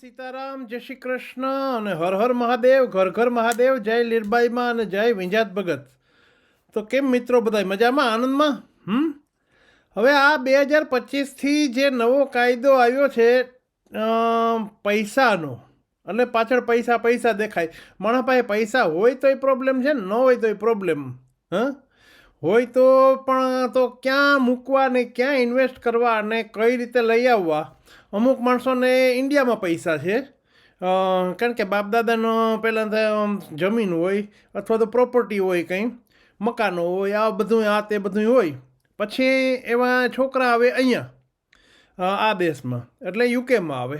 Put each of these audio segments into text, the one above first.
સીતારામ, જય શ્રી કૃષ્ણ અને હર હર મહાદેવ, ઘર ઘર મહાદેવ, જય લીરબાઈમાં અને જય વિંજાત ભગત. તો કેમ મિત્રો બધા મજામાં? આનંદમાં? હમ? હવે આ બે હજાર પચીસથી જે નવો કાયદો આવ્યો છે પૈસાનો, એટલે પાછળ પૈસા પૈસા દેખાય. માણસ પાસે પૈસા હોય તોય પ્રોબ્લેમ છે, ને હોય તોય પ્રોબ્લેમ હા? હોય તો પણ તો ક્યાં મૂકવા ને ક્યાં ઇન્વેસ્ટ કરવા અને કઈ રીતે લઈ આવવા? અમુક માણસોને ઇન્ડિયામાં પૈસા છે. કારણ કે બાપ દાદાનો પહેલાં જમીન હોય અથવા તો પ્રોપર્ટી હોય કંઈ, મકાનો હોય, આ બધું, આ તે બધું હોય. પછી એવા છોકરા આવે અહીંયા આ દેશમાં, એટલે યુકેમાં આવે.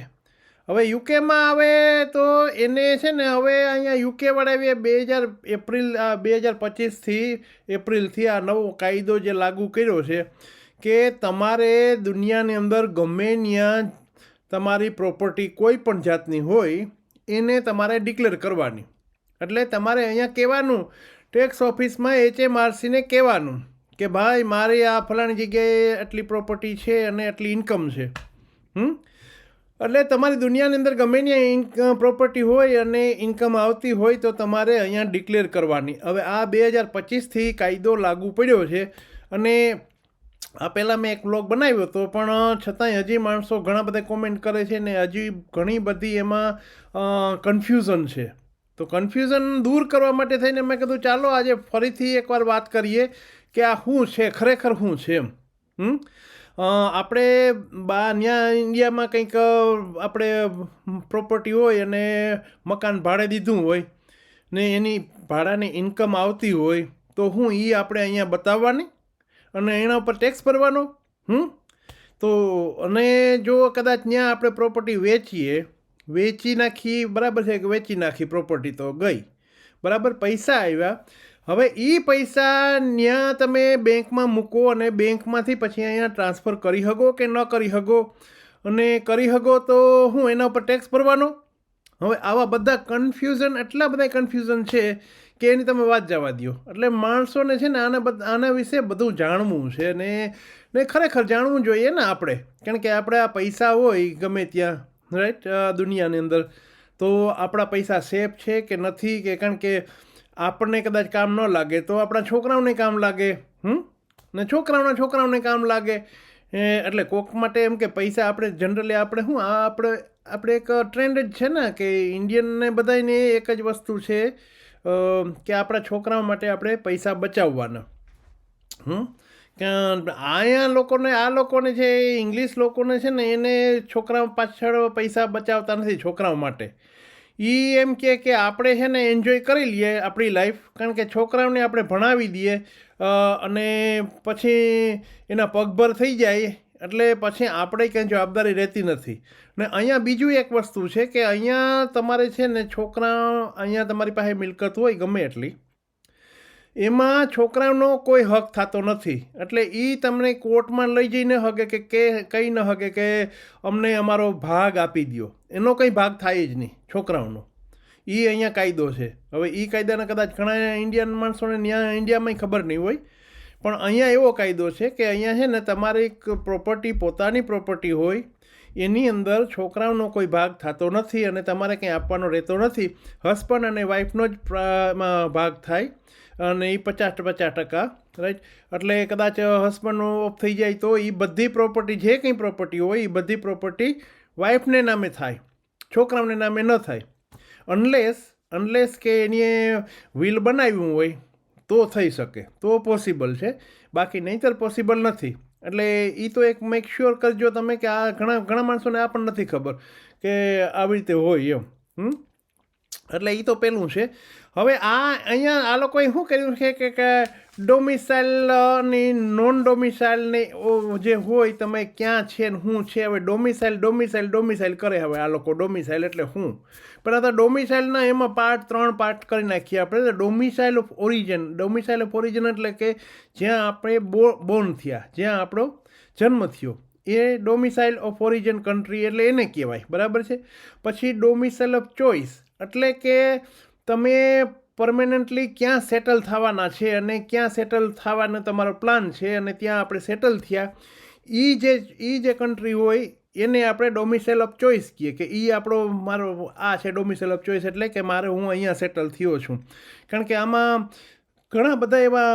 હવે યુકેમાં આવે તો એને છે ને હવે અહીંયા યુકે વાળાએ બે હજાર એપ્રિલ બે હજાર પચીસથી એપ્રિલથી આ નવો કાયદો જે લાગુ કર્યો છે કે તમારે દુનિયાની અંદર ગમે ત્યાં તમારી પ્રોપર્ટી કોઈ પણ જાતની હોય એને તમારે ડિક્લેર કરવાની. એટલે તમારે અહીંયા કહેવાનું, ટેક્સ ઓફિસમાં એચએમઆરસીને કહેવાનું કે ભાઈ મારી આ ફલાણી જગ્યાએ આટલી પ્રોપર્ટી છે અને આટલી ઇન્કમ છે. હમ? એટલે તમારી દુનિયાની અંદર ગમે ત્યાં ઇન્કમ પ્રોપર્ટી હોય અને ઇન્કમ આવતી હોય તો તમારે અહીંયા ડિક્લેર કરવાની. હવે આ બે હજાર પચીસથી કાયદો લાગુ પડ્યો છે અને આ પહેલાં મેં એક બ્લોગ બનાવ્યો હતો, પણ છતાંય હજી માણસો ઘણા બધા કોમેન્ટ કરે છે ને હજી ઘણી બધી એમાં કન્ફ્યુઝન છે. તો કન્ફ્યુઝન દૂર કરવા માટે થઈને મેં કીધું, ચાલો આજે ફરીથી એકવાર વાત કરીએ કે આ શું છે, ખરેખર શું છે? એમ હમ? આપણે બા ત્યાં ઇન્ડિયામાં કંઈક આપણે પ્રોપર્ટી હોય અને મકાન ભાડે દીધું હોય ને એની ભાડાની ઇન્કમ આવતી હોય, તો હું એ આપણે અહીંયા બતાવવાની અને એના ઉપર ટેક્સ ભરવાનો? હમ? તો અને જો કદાચ ત્યાં આપણે પ્રોપર્ટી વેચીએ, વેચી નાખી, બરાબર છે કે વેચી નાખી પ્રોપર્ટી તો ગઈ. બરાબર, પૈસા આવ્યા. હવે એ પૈસા ત્યાં તમે બેંકમાં મૂકો અને બેંકમાંથી પછી અહીંયા ટ્રાન્સફર કરી શકો કે ન કરી શકો અને કરી શકો તો હું એના ઉપર ટેક્સ ભરવાનો? હવે આવા બધા કન્ફ્યુઝન એટલા બધા કન્ફ્યુઝન છે કે એની તમે વાત જવા દો એટલે માણસોને છે ને આના બધા, આના વિશે બધું જાણવું છે ને ને ખરેખર જાણવું જોઈએ ને આપણે. કારણ કે આપણે આ પૈસા હોય ગમે ત્યાં રાઈટ દુનિયાની અંદર. તો આપણા પૈસા સેફ છે કે નથી? કે કારણ કે આપણને કદાચ કામ ન લાગે તો આપણા છોકરાઓને કામ લાગે, હમ? ને છોકરાઓના છોકરાઓને કામ લાગે. એટલે કોક માટે એમ કે પૈસા આપણે જનરલી આપણે શું, આ આપણે આપણે એક ટ્રેન્ડ જ છે ને કે ઇન્ડિયનને બધાને એક જ વસ્તુ છે કે આપણા છોકરાઓ માટે આપણે પૈસા બચાવવાના. હમ? અહીંયા લોકોને, આ લોકોને છે ઇંગ્લિશ લોકોને છે ને એને છોકરાઓ પાછળ પૈસા બચાવતા નથી છોકરાઓ માટે. એ એમ કે કે આપણે છે ને એન્જોય કરી લઈએ આપણી લાઈફ કારણ કે છોકરાઓને આપણે ભણાવી દઈએ અને પછી એના પગભર થઈ જાય, એટલે પછી આપણે કંઈ જવાબદારી રહેતી નથી. ને અહીંયા બીજું એક વસ્તુ છે કે અહીંયા તમારે છે ને છોકરા, અહીંયા તમારી પાસે મિલકત હોય ગમે એટલી એમાં છોકરાઓનો કોઈ હક થતો નથી. એટલે એ તમને કોર્ટમાં લઈ જઈને હગે કે કે કંઈ ન હગે કે અમને અમારો ભાગ આપી દ્યો. એનો કંઈ ભાગ થાય જ નહીં છોકરાઓનો. એ અહીંયા કાયદો છે. હવે એ કાયદાના કદાચ ઘણા ઇન્ડિયન માણસોને ત્યાં ઇન્ડિયામાંય ખબર નહીં હોય. પણ અહીંયા એવો કાયદો છે કે અહીંયા છે ને તમારી પ્રોપર્ટી પોતાની પ્રોપર્ટી હોય, એની અંદર છોકરાઓનો કોઈ ભાગ થતો નથી અને તમારે કંઈ આપવાનો રહેતો નથી. હસબન્ડ અને વાઈફનો જ ભાગ થાય. અને એ પચાસ પચાસ ટકા રાઈટ એટલે કદાચ હસબન્ડનો ઓફ થઈ જાય તો એ બધી પ્રોપર્ટી જે કંઈ પ્રોપર્ટી હોય એ બધી પ્રોપર્ટી વાઈફને નામે થાય, છોકરાઓને નામે ન થાય. અનલેસ અનલેસ કે એની વિલ બનાવ્યું હોય તો થઈ શકે, તો પોસિબલ છે. બાકી નહીંતર પોસિબલ નથી. એટલે એ તો એક મેક શ્યોર કરજો તમે કે આ ઘણા ઘણા માણસોને આ પણ નથી ખબર કે આવી રીતે હોય એમ, હમ? એટલે એ તો પેલું છે. હવે આ અહીંયા આ લોકોએ શું કર્યું છે કે ડોમિસાઇલની નોન ડોમિસાઇલની જે હોય, તમે ક્યાં છે ને શું છે, હવે ડોમિસાઇલ ડોમિસાઇલ ડોમિસાઇલ કરે હવે આ લોકો ડોમિસાઇલ એટલે શું પણ તો ડોમિસાઇલના એમાં પાર્ટ ત્રણ પાર્ટ કરી નાખીએ આપણે. Domicile of origin domicile of origin એટલે કે જ્યાં આપણે બો બોર્ન થયા, જ્યાં આપણો જન્મ થયો. એ ડોમિસાઇલ ઓફ ઓરિજિન કન્ટ્રી એટલે એને કહેવાય. બરાબર છે? પછી ડોમિસાઇલ ઓફ ચોઇસ એટલે કે તમે પરમેનન્ટલી ક્યાં સેટલ થવાના છે અને ક્યાં સેટલ થવાનો તમારો પ્લાન છે અને ત્યાં આપણે સેટલ થયા. એ જે એ જે કન્ટ્રી હોય, એને આપણે ડોમિસાઇલ ઓફ ચોઇસ કહીએ કે એ આપણો, મારો, આ છે ડોમિસાઇલ ઓફ ચોઇસ એટલે કે મારે હું અહીંયા સેટલ થયો છું. કારણ કે આમાં ઘણા બધા એવા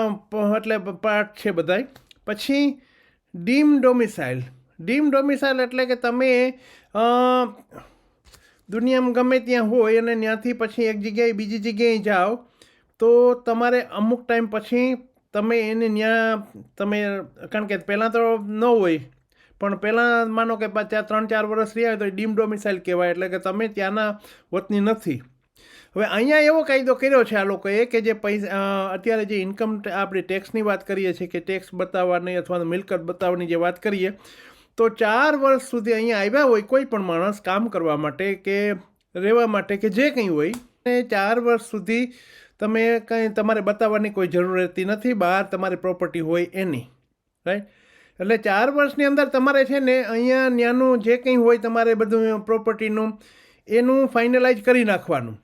એટલે પાર્ટ છે બધાય. પછી ડીમ ડોમિસાઇલ ડીમ ડોમિસાઇલ એટલે કે તમે દુનિયામાં ગમે ત્યાં હોય અને ત્યાંથી પછી એક જગ્યાએ બીજી જગ્યાએ જાઓ, તો તમારે અમુક ટાઈમ પછી તમે એને ત્યાં, તમે, કારણ કે પહેલાં તો ન હોય, પણ પહેલાં માનો કે ત્યાં ત્રણ ચાર વર્ષ રહ્યા હોય તો ડીમ ડોમિસાઇલ કહેવાય, એટલે કે તમે ત્યાંના વતની નથી. હવે અહીંયા એવો કાયદો કર્યો છે આ લોકોએ કે જે પૈસા અત્યારે જે ઇન્કમ આપણે ટેક્સની વાત કરીએ છીએ કે ટેક્સ બતાવવાની અથવા મિલકત બતાવવાની જે વાત કરીએ તો ચાર વર્ષ સુધી અહીંયા આવ્યા હોય કોઈ પણ માણસ કામ કરવા માટે કે રહેવા માટે કે જે કંઈ હોય એ ચાર વર્ષ સુધી તમે કંઈ તમારે બતાવવાની કોઈ જરૂર રહેતી નથી, બહાર તમારી પ્રોપર્ટી હોય એની રાઈટ એટલે ચાર વર્ષની અંદર તમારે છે ને અહીંયા ત્યાંનું જે કંઈ હોય તમારે બધું પ્રોપર્ટીનું, એનું ફાઇનલાઇઝ કરી નાખવાનું.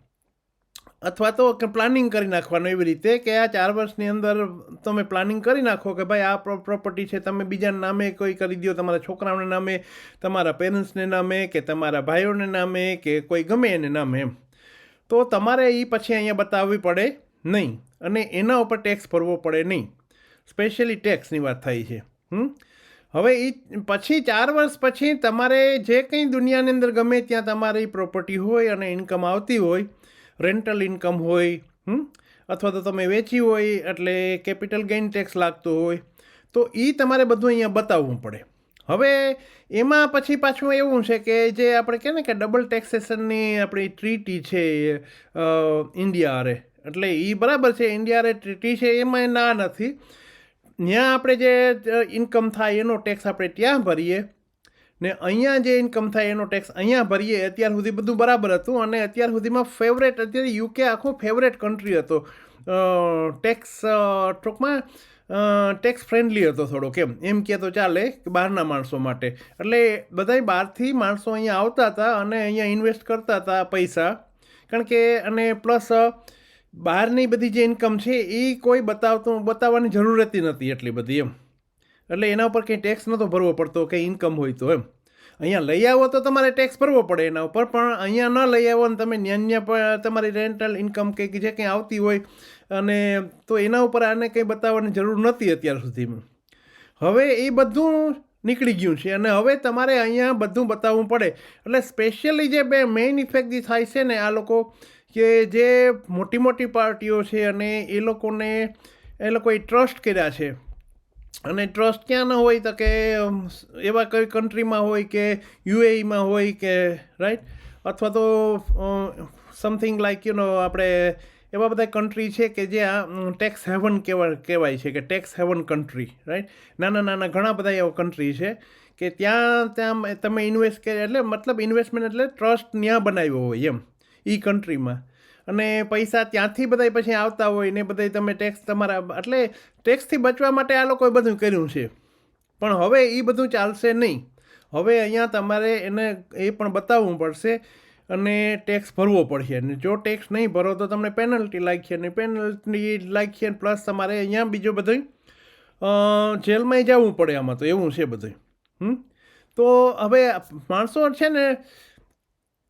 અથવા તો પ્લાનિંગ કરી નાખવાનું એવી રીતે કે આ ચાર વર્ષની અંદર તમે પ્લાનિંગ કરી નાખો કે ભાઈ આ પ્રોપર્ટી છે, તમે બીજાના નામે કોઈ કરી દો, તમારા છોકરાઓના નામે, તમારા પેરેન્ટ્સને નામે કે તમારા ભાઈઓને નામે કે કોઈ ગમે એને નામે એમ. તો તમારે એ પછી અહીંયા બતાવવી પડે નહીં અને એના ઉપર ટેક્સ ભરવો પડે નહીં. સ્પેશિયલી ટેક્સની વાત થાય છે. હમ? હવે એ પછી ચાર વર્ષ પછી તમારે જે કંઈ દુનિયાની અંદર ગમે ત્યાં તમારી પ્રોપર્ટી હોય અને ઇન્કમ આવતી હોય રેન્ટલ ઇન્કમ હોય અથવા તો તમે વેચી હોય, એટલે કેપિટલ ગેઇન ટેક્સ લાગતો હોય, તો એ તમારે બધું અહીંયા બતાવવું પડે. હવે એમાં પછી પાછું એવું છે કે જે આપણે કહે ને કે ડબલ ટેક્સેશનની આપણી ટ્રીટી છે ઇન્ડિયા આરે એટલે એ બરાબર છે ઇન્ડિયા આરે ટ્રીટી છે, એમાં ના નથી. ત્યાં આપણે જે ઇન્કમ થાય એનો ટેક્સ આપણે ત્યાં ભરીએ. ને અહીંયા જે ઇન્કમ થાય એનો ટેક્સ અહીંયા ભરીએ, અત્યાર સુધી બધું બરાબર હતું અને અત્યાર સુધીમાં ફેવરેટ અત્યારે યુકે આખો ફેવરેટ કન્ટ્રી હતો. ટેક્સ ટૂંકમાં ટેક્સ ફ્રેન્ડલી હતો થોડો કેમ એમ કહે તો ચાલે કે બહારના માણસો માટે. એટલે બધાય બહારથી માણસો અહીંયા આવતા હતા અને અહીંયા ઇન્વેસ્ટ કરતા હતા પૈસા. કારણ કે, અને પ્લસ બહારની બધી જે ઇન્કમ છે એ કોઈ બતાવતું, બતાવવાની જરૂર રહેતી નથી એટલી બધી એમ. એટલે એના ઉપર કંઈ ટેક્સ નહોતો ભરવો પડતો કે ઇન્કમ હોય તો એમ. અહીંયા લઈ આવો તો તમારે ટેક્સ ભરવો પડે એના ઉપર, પણ અહીંયા ન લઈ આવો અને તમે ન્યાન્ય તમારી રેન્ટલ ઇન્કમ કે જે કંઈ આવતી હોય અને તો એના ઉપર આને કંઈ બતાવવાની જરૂર નહોતી અત્યાર સુધીમાં. હવે એ બધું નીકળી ગયું છે અને હવે તમારે અહીંયા બધું બતાવવું પડે. એટલે સ્પેશિયલી જે બે મેઇન ઇફેક્ટ જે થાય છે ને, આ લોકો કે જે મોટી મોટી પાર્ટીઓ છે અને એ લોકોને, એ લોકોએ ટ્રસ્ટ કર્યા છે. અને ટ્રસ્ટ ક્યાં ન હોય તો કે એવા કઈ કન્ટ્રીમાં હોય કે યુએઈમાં હોય કે રાઈટ અથવા તો સમથિંગ લાઈક યુ નો આપણે એવા બધા કન્ટ્રી છે કે જે આ ટેક્સ હેવન કહેવા કહેવાય છે કે ટેક્સ હેવન કન્ટ્રી રાઈટ નાના નાના ઘણા બધા એવા કન્ટ્રી છે કે ત્યાં ત્યાં તમે ઇન્વેસ્ટ કરે એટલે, મતલબ ઇન્વેસ્ટમેન્ટ એટલે ટ્રસ્ટ ત્યાં બનાવ્યો હોય એમ એ કન્ટ્રીમાં અને પૈસા ત્યાંથી બધા પછી આવતા હોય ને બધા તમે ટેક્સ તમારા એટલે ટેક્સથી બચવા માટે આ લોકોએ બધું કર્યું છે. પણ હવે એ બધું ચાલશે નહીં. હવે અહીંયા તમારે એને એ પણ બતાવવું પડશે અને ટેક્સ ભરવો પડશે. અને જો ટેક્સ નહીં ભરો તો તમને પેનલ્ટી લાગશે અને પેનલ્ટી લાગશે પ્લસ તમારે અહીંયા બીજું બધું જેલમાં જવું પડે આમાં તો. એવું છે બધું હમ? તો હવે માણસો છે ને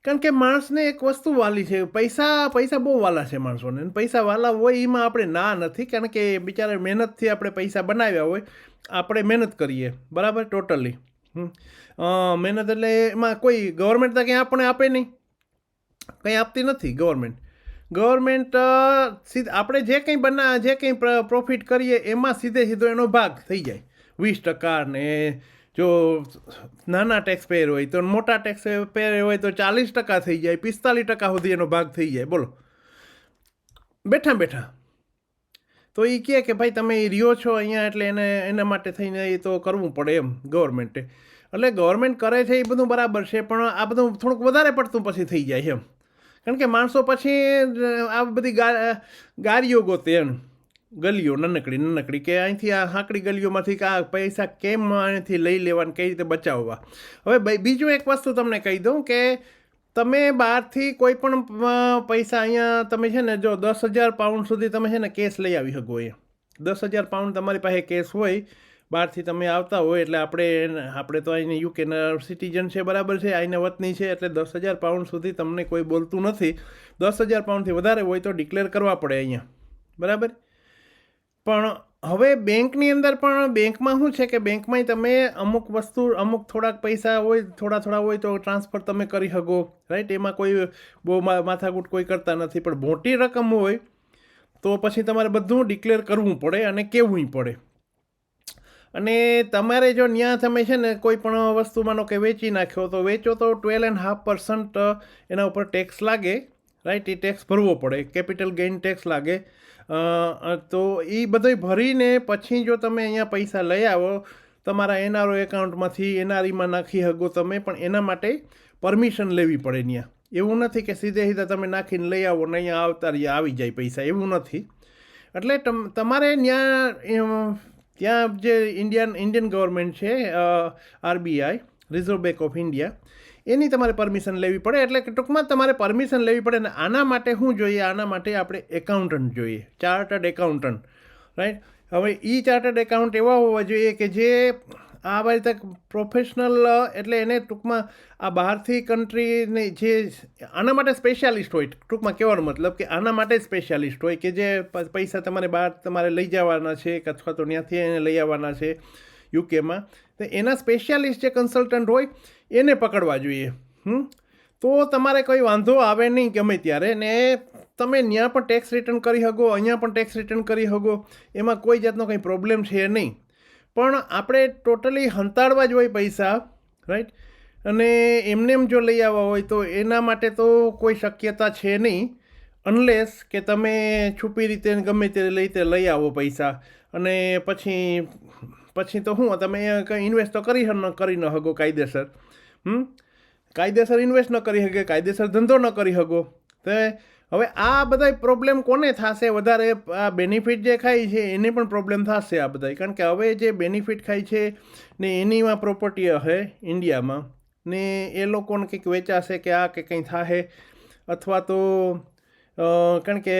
કારણ કે માણસને એક વસ્તુ વાલી છે, પૈસા પૈસા બહુ વાલા છે માણસોને. પૈસા વાલા હોય એમાં આપણે ના નથી, કારણ કે બિચારા મહેનતથી આપણે પૈસા બનાવ્યા હોય, આપણે મહેનત કરીએ. બરાબર? ટોટલી મહેનત એટલે એમાં કોઈ ગવર્મેન્ટ તો કંઈ આપણે આપે નહીં. કંઈ આપતી નથી ગવર્મેન્ટ ગવર્મેન્ટ સીધ, આપણે જે કંઈ બના, જે કંઈ પ્રોફિટ કરીએ, એમાં સીધે સીધો એનો ભાગ થઈ જાય. વીસ ટકા ને જો નાના ટેક્સ પેયર હોય, તો મોટા ટેક્સ પેયર હોય તો ચાલીસ ટકા થઈ જાય, પિસ્તાલીસ ટકા સુધી એનો ભાગ થઈ જાય. બોલો. બેઠા બેઠા. તો એ કહે કે ભાઈ તમે એ રહ્યો છો અહીંયા એટલે એને, એના માટે થઈને એ તો કરવું પડે એમ ગવર્મેન્ટે એટલે ગવર્મેન્ટ કરે છે એ બધું બરાબર છે, પણ આ બધું થોડુંક વધારે પડતું પછી થઈ જાય એમ. કારણ કે માણસો પછી આ બધી ગા ગાડીઓ ગોતે એમ. ગલીઓ નાનકડી નાનકડી કે અહીંથી આ હાંકડી ગલીઓમાંથી આ પૈસા કેમ અહીંથી લઈ લેવાને કઈ રીતે બચાવવા? હવે ભાઈ બીજું એક વસ્તુ તમને કહી દઉં કે તમે બહારથી કોઈ પણ પૈસા અહીંયા તમે છે ને જો દસ હજાર પાઉન્ડ સુધી તમે છે ને કેશ લઈ આવી શકો એ દસ હજાર પાઉન્ડ તમારી પાસે કેશ હોય, બહારથી તમે આવતા હોય એટલે આપણે આપણે તો અહીંને યુકેના સિટીઝન છે, બરાબર છે, અહીંને વતની છે, એટલે દસ હજાર પાઉન્ડ સુધી તમને કોઈ બોલતું નથી. દસ હજાર પાઉન્ડથી વધારે હોય તો ડિક્લેર કરવા પડે અહીંયા. બરાબર? પણ હવે બેંકની અંદર પણ બેંકમાં શું છે કે બેંકમાં તમે અમુક વસ્તુ, અમુક થોડાક પૈસા હોય, થોડા થોડા હોય તો ટ્રાન્સફર તમે કરી શકો રાઈટ એમાં કોઈ બહુ માથાકૂટ કોઈ કરતા નથી. પણ મોટી રકમ હોય તો પછી તમારે બધું ડિક્લેર કરવું પડે અને કહેવું પડે. અને તમારે જો ત્યાં તમે છે ને કોઈ પણ વસ્તુ માનો કે વેચી નાખ્યો, તો વેચો તો ટ્વેલ્વ એન્ડ હાફ પર્સન્ટ એના ઉપર ટેક્સ લાગે. રાઈટ એ ટેક્સ ભરવો પડે કેપિટલ ગેઇન ટેક્સ લાગે. તો એ બધું ભરીને પછી જો તમે અહીંયા પૈસા લઈ આવો, તમારા એનઆરઓ એકાઉન્ટમાંથી એનઆરઈમાં નાખી શકો તમે, પણ એના માટે પરમિશન લેવી પડે ત્યાં એવું નથી કે સીધે સીધા તમે નાખીને લઈ આવો ને અહીંયા આવતા આવી જાય પૈસા, એવું નથી. એટલે તમ, તમારે ત્યાં ત્યાં જે ઇન્ડિયન ઇન્ડિયન ગવર્મેન્ટ છે RBI reserve bank of India એની તમારે પરમિશન લેવી પડે એટલે કે ટૂંકમાં તમારે પરમિશન લેવી પડે ને આના માટે શું જોઈએ? આના માટે આપણે એકાઉન્ટન્ટ જોઈએ. ચાર્ટર્ડ એકાઉન્ટન્ટ રાઈટ હવે એ ચાર્ટર્ડ એકાઉન્ટ એવા હોવા જોઈએ કે જે આવા રીતે પ્રોફેશનલ એટલે એને ટૂંકમાં આ બહારથી કન્ટ્રીની જે આના માટે સ્પેશિયાલિસ્ટ હોય, ટૂંકમાં કહેવાનો મતલબ કે આના માટે સ્પેશિયાલિસ્ટ હોય કે જે પૈસા તમારે બહાર તમારે લઈ જવાના છે કે અથવા તો ત્યાંથી એને લઈ આવવાના છે યુકેમાં તો એના સ્પેશિયાલિસ્ટ જે કન્સલ્ટન્ટ હોય એને પકડવા જોઈએ. હમ? તો તમારે કોઈ વાંધો આવે નહીં ગમે ત્યારે. ને તમે ત્યાં પણ ટેક્સ રિટર્ન કરી શકો, અહીંયા પણ ટેક્સ રિટર્ન કરી શકો. એમાં કોઈ જાતનો કંઈ પ્રોબ્લેમ છે નહીં. પણ આપણે ટોટલી હંતાડવા જ હોય પૈસા રાઈટ અને એમને એમ જો લઈ આવવા હોય તો એના માટે તો કોઈ શક્યતા છે નહીં. અનલેસ કે તમે છુપી રીતે ગમે તે રીતે લઈ આવો પૈસા. અને પછી પછી તો શું, તમે કંઈ ઇન્વેસ્ટ તો કરી ન કરી ન શકો કાયદેસર. હમ? કાયદેસર ઇન્વેસ્ટ ન કરી શકે કાયદેસર ધંધો ન કરી શકો. તો હવે આ બધા પ્રોબ્લેમ કોને થશે? વધારે આ બેનિફિટ જે ખાય છે, એને પણ પ્રોબ્લેમ થશે આ બધા કારણ કે હવે જે બેનિફિટ ખાય છે ને એનીમાં પ્રોપર્ટી હશે ઇન્ડિયામાં ને એ લોકોને કંઈક વેચાશે કે આ કે કંઈ થાશે અથવા તો કારણ કે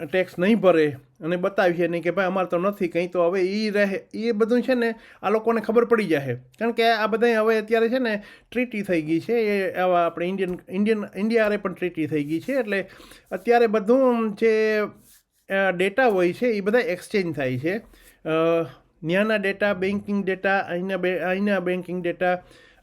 ટેક્સ નહીં ભરે અને બતાવીએ નહીં કે ભાઈ અમારે તો નથી કંઈ, તો હવે એ રહે એ બધું છે ને આ લોકોને ખબર પડી જશે કારણ કે આ બધા હવે અત્યારે છે ને ટ્રીટી થઈ ગઈ છે, એ આવા આપણે ઇન્ડિયન ઇન્ડિયન ઇન્ડિયારે પણ ટ્રીટી થઈ ગઈ છે, એટલે અત્યારે બધું જે ડેટા હોય છે એ બધા એક્સચેન્જ થાય છે. ત્યાંના ડેટા બેન્કિંગ ડેટા અહીંના બે, અહીંના બેન્કિંગ ડેટા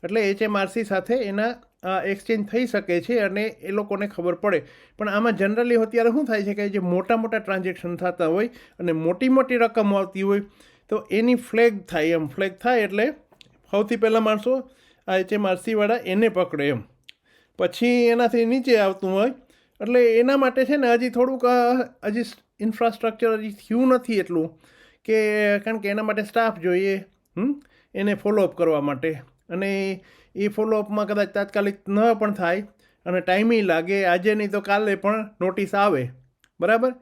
એટલે એચએમઆરસી સાથે એના એક્સચેન્જ થઈ શકે છે અને એ લોકોને ખબર પડે. પણ આમાં જનરલી અત્યારે શું થાય છે કે જે મોટા મોટા ટ્રાન્ઝેક્શન થતા હોય અને મોટી મોટી રકમ આવતી હોય, તો એની ફ્લેગ થાય એમ. ફ્લેગ થાય એટલે સૌથી પહેલાં માણસો આ એચએમઆરસીવાળા એને પકડે એમ. પછી એનાથી નીચે આવતું હોય. એટલે એના માટે છે ને હજી થોડુંક હજી ઇન્ફ્રાસ્ટ્રક્ચર હજી થયું નથી એટલું કે, કારણ કે એના માટે સ્ટાફ જોઈએ એને ફોલોઅપ કરવા માટે. અને એ ફોલોઅપમાં કદાચ તાત્કાલિક ન પણ થાય અને ટાઈમિંગ લાગે, આજે નહીં તો કાલે પણ નોટિસ આવે. બરાબર?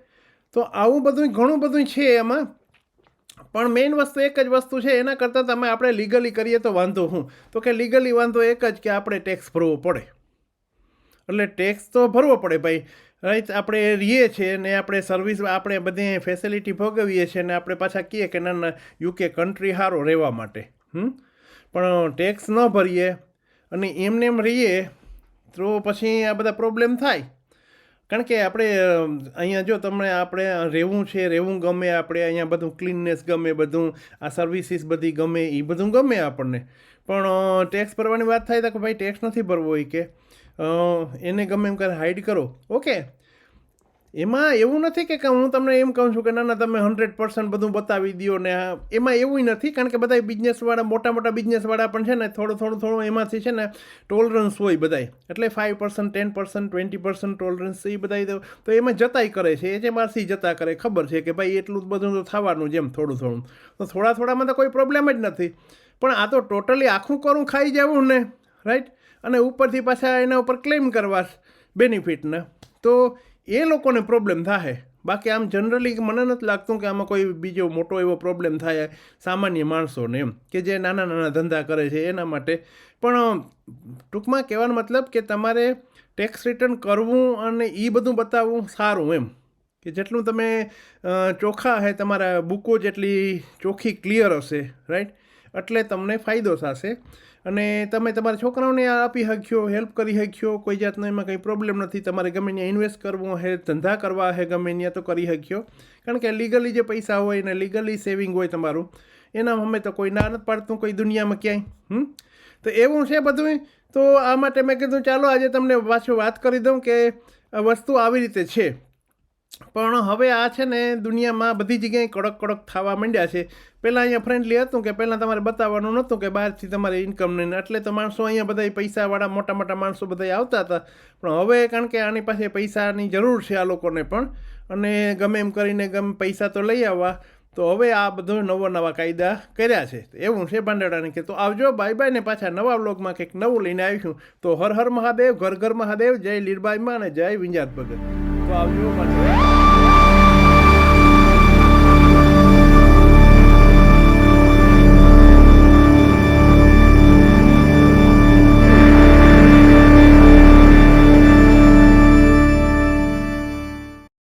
તો આવું બધું ઘણું બધું છે એમાં. પણ મેઇન વસ્તુ એક જ વસ્તુ છે, એના કરતાં તમે આપણે લીગલી કરીએ તો વાંધો હું તો કે લીગલી વાંધો એક જ કે આપણે ટેક્સ ભરવો પડે. એટલે ટેક્સ તો ભરવો પડે ભાઈ. રાઈટ, આપણે રહીએ છીએ ને આપણે સર્વિસ આપણે બધી ફેસિલિટી ભોગવીએ છીએ ને આપણે પાછા કહીએ કે ના યુકે કન્ટ્રી સારો રહેવા માટે. હમ? પણ ટેક્સ ન ભરીએ અને એમને એમ રહીએ, તો પછી આ બધા પ્રોબ્લેમ થાય. કારણ કે આપણે, અહીંયા જો તમને આપણે રહેવું છે, રહેવું ગમે, આપણે અહીંયા બધું ક્લીનનેસ ગમે, બધું, આ સર્વિસીસ બધી ગમે એ બધું ગમે આપણને. પણ ટેક્સ ભરવાની વાત થાય તો કે ભાઈ ટેક્સ નથી ભરવો હોય કે. એને ગમે એમ કરે હાઈડ કરો. ઓકે એમાં એવું નથી કે હું તમને એમ કહું છું કે ના ના, તમે હંડ્રેડ પર્સન્ટ બધું બતાવી દો ને એમાં એવું નથી, કારણ કે બધા બિઝનેસવાળા મોટા મોટા બિઝનેસવાળા પણ છે ને, થોડું થોડું થોડું એમાંથી છે ને ટોલરન્સ હોય બધાય. એટલે five percent ten percent twenty percent tolerance એ બધા તો એમાં જતાય કરે છે એ જે મારથી જતા કરે, ખબર છે કે ભાઈ એટલું બધું તો થવાનું જેમ થોડું થોડું. તો થોડા થોડામાં તો કોઈ પ્રોબ્લેમ જ નથી. પણ આ તો ટોટલી આખું કરું, ખાઈ જવું ને રાઈટ અને ઉપરથી પાછા એના ઉપર ક્લેમ કરવા બેનિફિટને તો એ લોકોને પ્રોબ્લેમ થાય બાકી આમ જનરલી મને નથી લાગતું કે આમાં કોઈ બીજો મોટો એવો પ્રોબ્લેમ થાય સામાન્ય માણસોને એમ, કે જે નાના નાના ધંધા કરે છે એના માટે. પણ ટૂંકમાં કહેવાનો મતલબ કે તમારે ટેક્સ રિટર્ન કરવું અને એ બધું બતાવવું સારું એમ. કે જેટલું તમે ચોખ્ખા હે તમારા બુકો જેટલી ચોખ્ખી ક્લિયર હશે રાઈટ એટલે તમને ફાયદો થશે. અને તમે તમારા છોકરાઓને આપી શક્યો હેલ્પ કરી શક્યો કોઈ જાતનો એમાં કંઈ પ્રોબ્લેમ નથી. તમારે ગમે ત્યાં ઇન્વેસ્ટ કરવો હે, ધંધા કરવા હે, ગમે ત્યાં તો કરી શક્યો કારણ કે લીગલી જે પૈસા હોય ને લીગલી સેવિંગ હોય તમારું, એના અમે તો કોઈ ના નથી પાડતું કોઈ દુનિયામાં ક્યાંય. હમ? તો એવું છે બધું તો આ માટે મેં કીધું, ચાલો આજે તમને પાછું વાત કરી દઉં કે વસ્તુ આવી રીતે છે. પણ હવે આ છે ને દુનિયામાં બધી જગ્યાએ કડક કડક થવા માંડ્યા છે. પહેલાં અહીંયા ફ્રેન્ડલી હતું કે પહેલાં તમારે બતાવવાનું નહોતું કે બહારથી તમારે ઇન્કમ નહીં એટલે તો માણસો અહીંયા બધા પૈસાવાળા મોટા મોટા માણસો બધા આવતા હતા. પણ હવે કારણ કે આની પાસે પૈસાની જરૂર છે આ લોકોને પણ, અને ગમે એમ કરીને ગમે પૈસા તો લઈ આવવા, તો હવે આ બધો નવા નવા કાયદા કર્યા છે. એવું છે ભાંડેડાને કે તો આવજો બાય બાય ને પાછા નવા બ્લોગમાં કંઈક નવું લઈને આવીશું. તો હર હર મહાદેવ, ઘર ઘર મહાદેવ, જય લીરબાઈમાં અને જય વિંજાત ભગત. તો આવજો